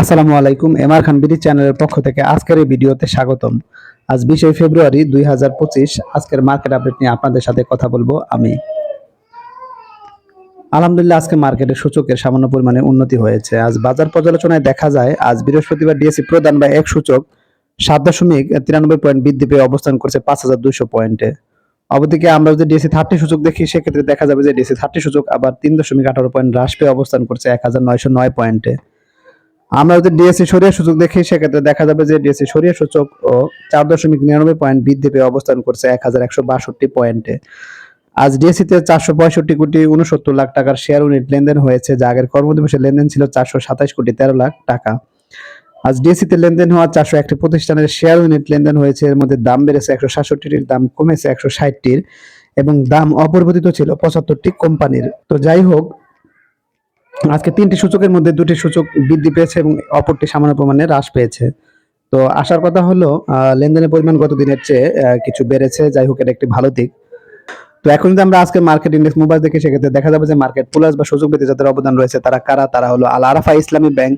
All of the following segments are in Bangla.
আসসালামু আলাইকুম, এমআর খান বিডি চ্যানেলের পক্ষ থেকে আজকের এই ভিডিওতে স্বাগতম। আজ বিশে ফেব্রুয়ারি দুই হাজার পঁচিশ, আজকের মার্কেট আপডেট নিয়ে আপনাদের সাথে কথা বলব আমি। আলহামদুলিল্লাহ, আজকে মার্কেটে সূচকের সামান্য পরিমাণে উন্নতি হয়েছে। আজ বাজার পর্যালোচনায় দেখা যায়, আজ বৃহস্পতিবার ডিএসসি প্রদান বা এক সূচক সাত দশমিক তিরানব্বই পয়েন্ট বৃদ্ধি পেয়ে অবস্থান করছে পাঁচ হাজার দুইশো পয়েন্টে। অবদিকে আমরা যদি ডিএসসি থার্টি সূচক দেখি, সেক্ষেত্রে দেখা যাবে যে ডিএসসি থার্টি সূচক আবার তিন দশমিক আঠারো পয়েন্ট হ্রাস পেয়ে অবস্থান করছে এক হাজার নয়শো নয় পয়েন্টে। আমরা যদি ডিএসসি সরিয়া সূচক দেখি, সেক্ষেত্রে দেখা যাবে যে ডিএসসি সরিয়া সূচক ও চার দশমিক নিরানব্বই পয়েন্ট বৃদ্ধি পেয়ে অবস্থান করছে এক হাজার একশো বাষট্টি পয়েন্টে। আজ ডিএসসিতে চারশো পঁয়ষট্টি কোটি উনসত্তর লাখ টাকার শেয়ার ইউনিট লেনদেন হয়েছে, যা আগের কর্মদিবসে লেনদেন ছিল চারশো সাতাশ কোটি তেরো লাখ টাকা। আজ ডিএসসিতে লেনদেন হওয়া চারশো একটি প্রতিষ্ঠানের শেয়ার ইউনিট লেনদেন হয়েছে, এর মধ্যে দাম বেড়েছে একশো সাতষট্টির দাম কমেছে একশো ষাটটির এবং দাম অপরিবর্তিত ছিল পঁচাত্তরটি কোম্পানির। তো যাই হোক আজকে তিনটি সূচকের মধ্যে দুটি সূচক বৃদ্ধি পেয়েছে এবং অপরটি সামান্য পরিমাণে হ্রাস পেয়েছে। তো আসার কথা হলো লেনদেনের পরিমাণ গত দিনের চেয়ে কিছু বেড়েছে। যাই হোক, এটা একটি ভালো দিক। তো এখন যদি আমরা আজকে মার্কেট ইন্ডেক্স মোবাইল দেখি, সেক্ষেত্রে দেখা যাবে যে মার্কেট প্লাস বা সুযোগ পেতে যাদের অবদান রয়েছে, তারা কারা? তারা হলো Al Arafah Islami Bank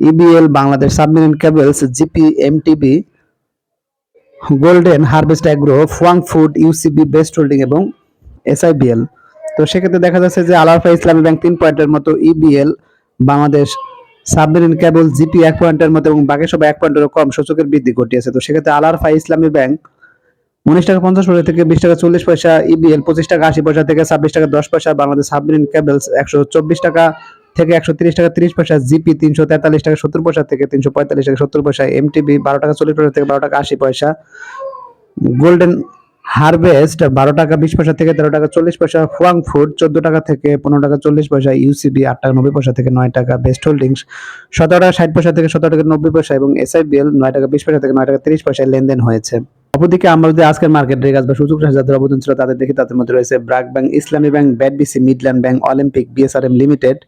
EBL Bangladesh Submarine Cables GP MTB Golden Harvest Agro Fuwang Food UCB Best Holding এবং এসআইবিএল তো সেক্ষেত্রে দেখা যাচ্ছে যে আলারফা ইসলামী ব্যাংক তিন পয়েন্টের মতো EBL Bangladesh Submarine Cable GP এক পয়েন্টের মতো এবং বাকি সব এক পয়েন্টেরও কম সূচকের বৃদ্ধি ঘটিয়েছে। তো সেক্ষেত্রে আলারফা ইসলামী ব্যাংক উনিশ টাকা পঞ্চাশ পয়সা থেকে বিশ টাকা চল্লিশ পয়সা ইবিএল পঁচিশ টাকা আশি পয়সা থেকে ছাব্বিশ টাকা দশ পয়সা, বাংলাদেশ সাবমেরিন কেবলস একশো চব্বিশ টাকা থেকে একশো তিরিশ টাকা তিরিশ পয়সা জিপি তিনশো তেতাল্লিশ টাকা সত্তর পয়সা থেকে তিনশো পঁয়তাল্লিশ টাকা সত্তর পয়সা এমটিবি বারো টাকা চল্লিশ পয়সা থেকে বারো টাকা আশি পয়সা। গোল্ডেন হারভেস্ট, বারো টাকা বিশ পয়সা থেকে তেরো টাকা চল্লিশ পয়সা ফুয়াং ফুড চোদ্দ টাকা থেকে পনেরো টাকা চল্লিশ পয়সা, ইউসিবি আট টাকা নব্বই পয়সা থেকে নয় টাকা, বেস্ট হোল্ডিংস সতেরো টাকা ষাট পয়সা থেকে সতেরো টাকা নব্বই পয়সা এবং এসআইবিএল নয় টাকা বিশ পয়সা থেকে নয় টাকা তিরিশ পয়সায় লেনদেন হয়েছে। অপরদিকে আমরা যদি আজকের মার্কেট রেগাজ বা সুযোগ রাশি যাদের অবদান ছিল তাদের দেখি, তাদের মধ্যে রয়েছে BRAC Bank, Islami Bank BATBC Midland Bank, Olympic, BSRM Limited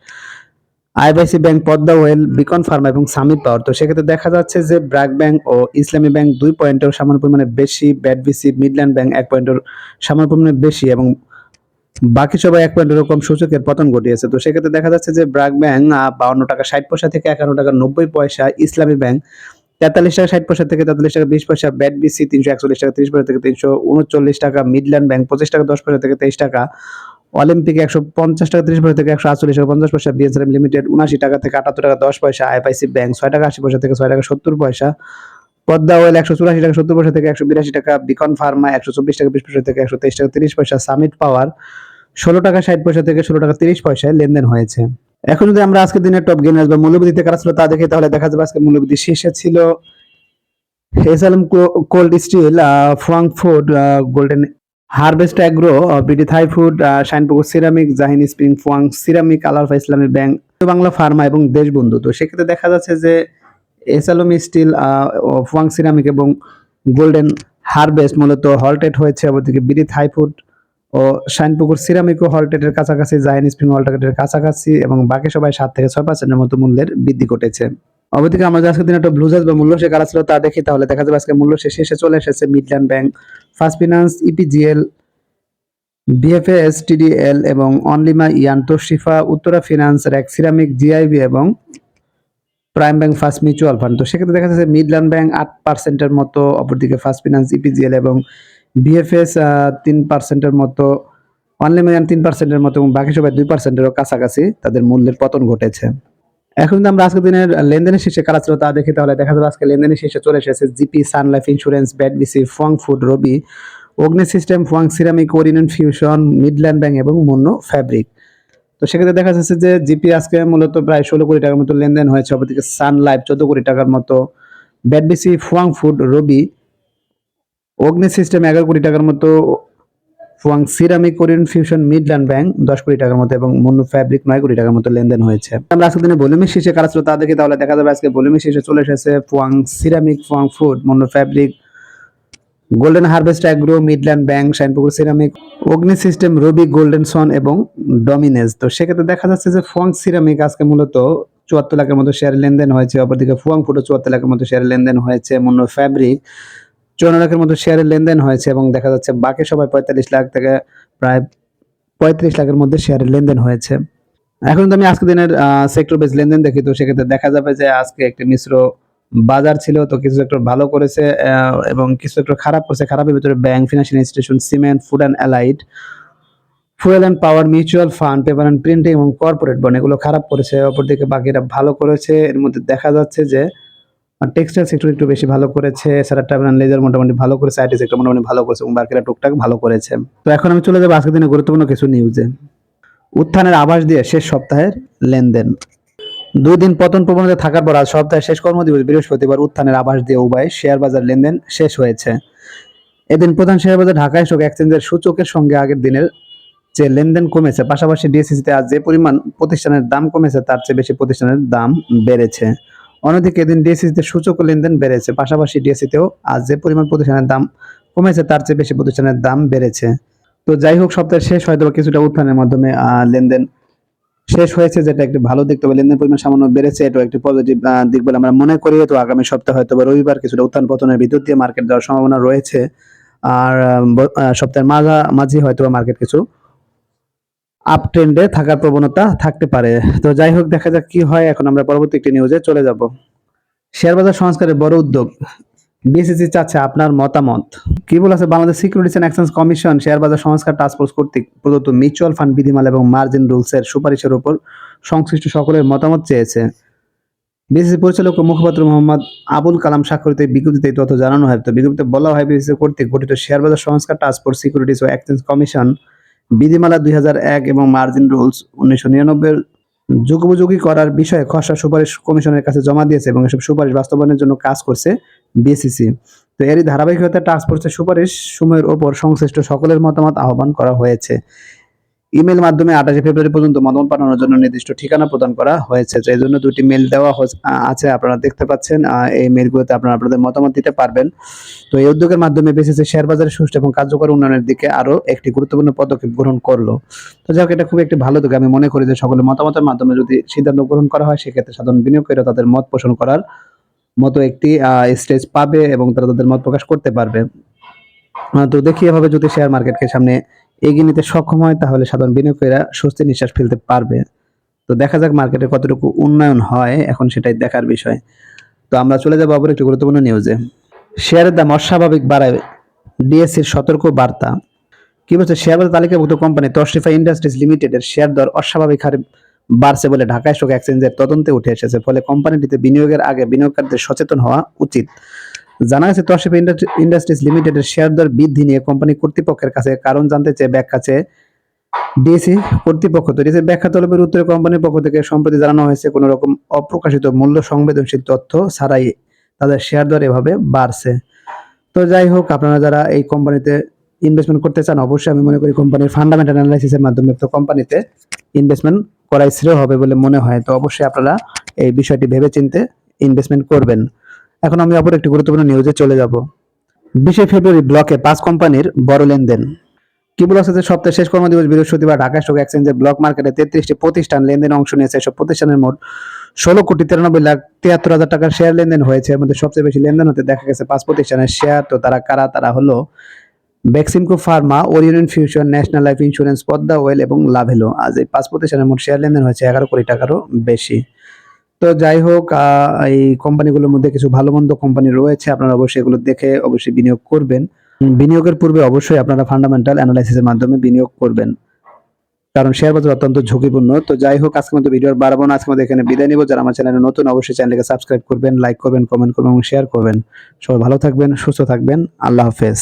IBIC Bank, Padma Oil, Beacon Pharma এবং সামিট পাওয়ার। তো সেক্ষেত্রে দেখা যাচ্ছে যে ব্র্যাক ব্যাংক ও ইসলামী ব্যাংক দুই পয়েন্টের সামান্য পরিমাণে বেশি ব্যাডবিসি মিডল্যান্ড ব্যাংক এক পয়েন্টের সামান্য পরিমাণে বেশি এবং বাকি সবাই এক পয়েন্টের কম সূচকের পতন ঘটিয়েছে। তো সেক্ষেত্রে দেখা যাচ্ছে যে ব্র্যাক ব্যাংক বাউন্ন টাকা ষাট পয়সা থেকে একান্ন টাকা নব্বই পয়সা, ইসলামী ব্যাংক তেতাল্লিশ টাকা ষাট পয়সা থেকে তেতাল্লিশ টাকা বিশ পয়সা ব্যাডবিসি তিনশো একচল্লিশ টাকা তিরিশ পয়সা থেকে তিনশো উনচল্লিশ টাকা, মিডল্যান্ড ব্যাংক পঁচিশ টাকা দশ পয়সা থেকে তেইশ টাকা অলিম্পিক একশো পঞ্চাশ টাকা, ত্রিশ পয়সা থেকে একশো আটচল্লিশ টাকা, পঞ্চাশ পয়সা বিএসআরএম লিমিটেড উনাশি টাকা থেকে আটাত্তর টাকা, দশ পয়সা আইপিআইসি ব্যাংক ছয় টাকা, আশি পয়সা থেকে ছয় টাকা, সত্তর পয়সা। পদ্মা ওয়েল একশো চুরাশি টাকা, সত্তর পয়সা থেকে একশো বিরাশি টাকা বিকন ফার্মা একশো চব্বিশ টাকা, বিশ পয়সা থেকে একশো তেইশ টাকা, তিরিশ পয়সা সামিট পাওয়ার ষোলো টাকা, ষাট পয়সা থেকে ষোলো টাকা, তিরিশ পয়সায় লেনদেন হয়েছে। এখন যদি আমরা আজকে দিনের টপ গেনার্স বা মূল্যবৃদ্ধিতে কারা ছিল তা দেখি, তাহলে দেখা যাবে আজকে মূল্যবৃদ্ধি শীর্ষে ছিল SLM Cold Steel Food Golden Harvest Agro BD Thai Food Shinepukur Ceramic, Zaheen Spring Fuwang, Ceramic Alarafa Islami Bank, Bangla Pharma এবং দেশবন্ধু। তো সেক্ষেত্রে দেখা যাচ্ছে যে SLM steel Fu Wang ceramic এবং গোল্ডেন হারভেস্ট মূলত হলটেড হয়েছে। অপরদিকে বিডি থাই ফুড ও শাইনপুকুর সিরামিকও হলটেডের কাছাকাছি, জাহিন স্প্রিং হলটেডের কাছাকাছি এবং বাকি সবাই সাত থেকে ছয় পার্সেন্টের মতো মূল্যের বৃদ্ধি ঘটেছে। অবদিকে আমরা যে আজকে দিন একটা ব্লুজাস বা মূল্য সে কারা ছিল তা দেখি। তাহলে দেখা যাবে আজকে মূল্য শেষে এসে চলে এসেছে Midland Bank First Finance EPGL BFS TDL এবং Anlima Yarn Tosrifa Uttara Finance RAK Ceramic GIB এবং Prime Bank First Mutual Fund তো সেক্ষেত্রে দেখা যাচ্ছে মিডল্যান্ড ব্যাংক আট পার্সেন্টের মতো, অপরদিকে ফার্স্ট ফিনান্স ইপিজিএল এবং বিএফএস তিন পার্সেন্টের মতো অনলিমা ইয়ান তিন পার্সেন্টের মতো এবং বাকি সবাই দুই পার্সেন্টেরও কাছাকাছি তাদের মূল্যের পতন ঘটেছে। এখন আমরা আজকের দিনের লেনদেনের শীর্ষে কারা ছিল তা দেখি তাহলে দেখা যাবে আজকে লেনদেনের শীর্ষে চলে এসেছে GP Sun Life Insurance BATBC Fuwang Food Robi Agni System Fuwang Ceramic Orion Fusion Midland Bank এবং মুন্নো ফ্যাব্রিক তো সেক্ষেত্রে দেখা যাচ্ছে যে জিপি আজকে মূলত প্রায় ষোলো কোটি টাকার মতো লেনদেন হয়েছে, অপরদিকে সান লাইফ চোদ্দ কোটি টাকার মতো ব্যাডবিসি ফুয়াং ফুড রবি অগ্নি সিস্টেম এগারো কোটি টাকার মতো Fuwang Ceramic Korean Fusion Midland Bank দশ কোটি টাকার মতো এবং মুন্নু ফ্যাব্রিক নয় কোটি টাকার মতো লেনদেন হয়েছে। আমরা আজকে দিনে ভলিউমিক শীর্ষে কারা ছিল তা দেখি তাহলে দেখা যাবে। আজকে ভলিউমিক শীর্ষে চলে এসেছে Fuwang Ceramic Fuwang Food, Monno Fabric, Golden Harvest Agro, Midland Bank, Shinepukur Ceramic, Agni System, Robi, Golden Son এবং ডমিনেজ। তো সেক্ষেত্রে দেখা যাচ্ছে যে ফুয়াং সিরামিক আজকে মূলত চুয়াত্তর লাখের মতো শেয়ার লেনদেন হয়েছে। অপরদিকে ফুয়াং ফুডও চুয়াত্তর লাখের মতো শেয়ার লেনদেন হয়েছে মুন্ন ফ্যাব্রিক। চুয়ান্ন লাখের মতো শেয়ারের লেনদেন হয়েছে এবং দেখা যাচ্ছে বাকি সবাই পঁয়তাল্লিশ লাখ থেকে প্রায় পঁয়ত্রিশ লাখের মধ্যে শেয়ারের লেনদেন হয়েছে। এখন যদি আমি আজকে দিনের সেক্টর বেস লেনদেন দেখি, তো সেক্ষেত্রে দেখা যাবে যে আজকে একটি মিশ্র বাজার ছিল, তো কিছু সেক্টর ভালো করেছে এবং কিছু সেক্টর খারাপ করেছে। খারাপের ভিতরে bank financial institution cement food and allied fuel and power mutual fund paper and printing এবং কর্পোরেট বন্ড এগুলো খারাপ করেছে। অপরদিকে বাকিরা ভালো করেছে। এর মধ্যে দেখা যাচ্ছে যে টেক্সটাইল সেক্টর একটু বেশি ভালো করেছে এছাড়া ট্রাভেল অ্যান্ড লেজার মোটামুটি ভালো করেছে আইটি সেক্টর মোটামুটি ভালো করেছে, এবং বাকিরা টুকটাক ভালো করেছে। তো এখন আমি চলে যাব আজকের দিনে গুরুত্বপূর্ণ কিছু নিউজে উত্থানের আভাস দিয়ে শেষ সপ্তাহের লেনদেন। দুই দিন পতন প্রবণতা থাকার পর আজ সপ্তাহের শেষ কর্মদিবস, বৃহস্পতিবার উত্থানের আভাস দিয়ে উভয় শেয়ার বাজার লেনদেন শেষ হয়েছে। এদিন প্রধান শেয়ার বাজার ঢাকা স্টক এক্সচেঞ্জের সূচকের সঙ্গে আগের দিনের যে লেনদেন কমেছে, পাশাপাশি ডিএসসিতে আজ যে পরিমাণ প্রতিষ্ঠানের দাম কমেছে, তার চেয়ে বেশি প্রতিষ্ঠানের দাম বেড়েছে। অন্যদিকে এদিন ডিএসসিতে সূচক লেনদেন বেড়েছে। পাশাপাশি ডিএসসিতেও আজ যে পরিমাণ প্রতিষ্ঠানের দাম কমেছে, তার চেয়ে বেশি প্রতিষ্ঠানের দাম বেড়েছে। তো যাই হোক, সপ্তাহের শেষ হয়তো কিছুটা উত্থানের মাধ্যমে লেনদেন শেষ হয়েছে, যেটা একটি ভালো দিক। তবে লেনদেন পরিমাণ সামান্য বেড়েছে, এটাও একটি পজিটিভ দিক বলে আমরা মনে করি। তো আগামী সপ্তাহে হয়তো রবিবার কিছুটা উত্থান পতনের ভিতর দিয়ে মার্কেট যাওয়ার সম্ভাবনা রয়েছে। আর সপ্তাহের মাঝামাঝি হয়তো বা মার্কেট কিছু আপ ট্রেন্ডে থাকার প্রবণতা থাকতে পারে। তো যাই হোক, দেখা যাক কি হয়। এখন আমরা পরবর্তী একটি নিউজে চলে যাব। শেয়ার বাজার সংস্কারের বড় উদ্যোগ। বিসিসি চাচ্ছে আপনার মতামত। কি বলেছে Bangladesh Securities and Exchange Commission share বাজার সংস্কার টাস্কফোর্স কর্তৃক প্রদত্ত মিউচুয়াল ফান্ড বিধিমালা এবং মার্জিন রুলসের সুপারিশের উপর সংশ্লিষ্ট সকলের মতামত চেয়েছে। বিসিসি পরিচালক ও মুখপাত্র মোহাম্মদ আবুল কালাম স্বাক্ষরিত বিজ্ঞপ্তিতে তথ্য জানানো হয়। তো বিজ্ঞপ্তিতে বলা হয় বিসিসি কর্তৃক গঠিত শেয়ার বাজার সংস্কার টাস্কফোর্স সিকিউরিটিজ ও এক্সচেঞ্জ কমিশন বিধিমালা দুই হাজার এক এবং মার্জিন রুলস উনিশশো নিরানব্বই যুগোপযোগী করার বিষয়ে খসড়া সুপারিশ কমিশনের কাছে জমা দিয়েছে এবং এসব সুপারিশ বাস্তবায়নের জন্য কাজ করছে বিএসিসি তো এরই ধারাবাহিকতা টাস্কফোর্সের সুপারিশ সময়ের ওপর সংশ্লিষ্ট সকলের মতামত আহ্বান করা হয়েছে। ইমেল মাধ্যমে আঠাশে ফেব্রুয়ারি পর্যন্ত মতামত পাঠানোর জন্য নির্দিষ্ট ঠিকানা প্রদান করা হয়েছে। তো এই জন্য দুটি মেল দেওয়া আছে, আপনারা দেখতে পাচ্ছেন। এই মেলগুলোতে আপনারা আপনাদের মতামত দিতে পারবেন। তো এই উদ্যোগের মাধ্যমে বিসিসি শেয়ার বাজারের সুষ্ঠু এবং কার্যকর উন্নয়নের দিকে আরও একটি গুরুত্বপূর্ণ পদক্ষেপ গ্রহণ করল। তো যাই হোক, এটা খুব একটি ভালো দিক আমি মনে করি যে সকলের মতামতের মাধ্যমে যদি সিদ্ধান্ত গ্রহণ করা হয়, সেক্ষেত্রে সাধারণ বিনিয়োগকারীরা তাদের মত পোষণ করার মতো একটি স্টেজ পাবে এবং তারা তাদের মত প্রকাশ করতে পারবে। তো দেখি এভাবে যদি শেয়ার মার্কেটকে সামনে এগিয়ে নিতে সক্ষম হয়, তাহলে সাধারণ বিনিয়োগকারীরা স্বস্তি নিঃশ্বাস ফেলতে পারবে। তো দেখা যাক মার্কেটে কতটুকু উন্নয়ন হয়, এখন সেটাই দেখার বিষয়। তো আমরা চলে যাব আবার একটি গুরুত্বপূর্ণ নিউজে শেয়ারের দাম অস্বাভাবিক বাড়ায় ডিএসসির সতর্ক বার্তা। কি বলছে? শেয়ার বাজার তালিকাভুক্ত কোম্পানি তশরিফা ইন্ডাস্ট্রিজ লিমিটেডের শেয়ার দর অস্বাভাবিক হারে বাড়ছে বলে ঢাকা স্টক এক্সচেঞ্জের তদন্তে উঠে এসেছে, ফলে কোম্পানিটিতে বিনিয়োগের আগে বিনিয়োগকারীদের সচেতন হওয়া উচিত। জানা গেছে ইন্ডাস্ট্রি- ইন্ডাস্ট্রিজ লিমিটেডের শেয়ার দর বৃদ্ধি নিয়ে কোম্পানি কর্তৃপক্ষের কাছে কারণ জানতে চেয়ে ব্যাখ্যা চেয়ে ডিএসি কর্তৃপক্ষ তো ডিএসি ব্যাখ্যা তলবের উত্তরে কোম্পানির পক্ষ থেকে সম্প্রতি জানানো হয়েছে, কোনো রকম অপ্রকাশিত মূল্য সংবেদনশীল তথ্য ছাড়াই তাদের শেয়ার দর এভাবে বাড়ছে। তো যাই হোক, আপনারা যারা এই কোম্পানিতে ইনভেস্টমেন্ট করতে চান, অবশ্যই আমি মনে করি কোম্পানির ফান্ডামেন্টাল অ্যানালাইসিসের মাধ্যমে তো কোম্পানিতে ইনভেস্টমেন্ট করাই শ্রেয় হবে বলে মনে হয়। তো অবশ্যই আপনারা এই বিষয়টি ভেবেচিন্তে ইনভেস্টমেন্ট করবেন। এখন আমি অপর একটি গুরুত্বপূর্ণ নিউজে চলে যাব। বিশে ফেব্রুয়ারি ব্লকে পাঁচ কোম্পানির বড় লেনদেন। কি বলা হচ্ছে সপ্তাহের শেষ কর্মদিবস বৃহস্পতিবার ঢাকা স্টক এক্সচেঞ্জের ব্লক মার্কেটে তেত্রিশটি প্রতিষ্ঠান লেনদেন অংশ নিয়েছে। এসব প্রতিষ্ঠানের মোট ষোলো কোটি তিরানব্বই লাখ তিয়াত্তর হাজার টাকার শেয়ার লেনদেন হয়েছে। এর মধ্যে সবচেয়ে বেশি লেনদেন হতে দেখা গেছে পাঁচ প্রতিষ্ঠানের শেয়ার তো তারা কারা? তারা হলো Beximco Pharma Orion Fusion National Life Insurance Padma Oil এবং লাভেলো আজ এই পাঁচ প্রতিষ্ঠানের মোট শেয়ার লেনদেন হয়েছে এগারো কোটি টাকারও বেশি। তো যাই হোক আহ, এই কোম্পানিগুলোর মধ্যে কিছু ভালো মন্দ কোম্পানি রয়েছে আপনারা অবশ্যই এগুলো দেখে অবশ্যই বিনিয়োগ করবেন। বিনিয়োগের পূর্বে অবশ্যই আপনারা ফান্ডামেন্টাল অ্যানালাইসিসের মাধ্যমে বিনিয়োগ করবেন। কারণ শেয়ার বাজার অত্যন্ত ঝুঁকিপূর্ণ। তো যাই হোক আজকের মতো ভিডিওর বাড়াবো না। আজকের মতো এখানে বিদায় নিব। যারা আমার চ্যানেলে নতুন অবশ্যই চ্যানেলকে সাবস্ক্রাইব করবেন লাইক করবেন কমেন্ট করবেন এবং শেয়ার করবেন। সবাই ভালো থাকবেন সুস্থ থাকবেন। আল্লাহ হাফেজ।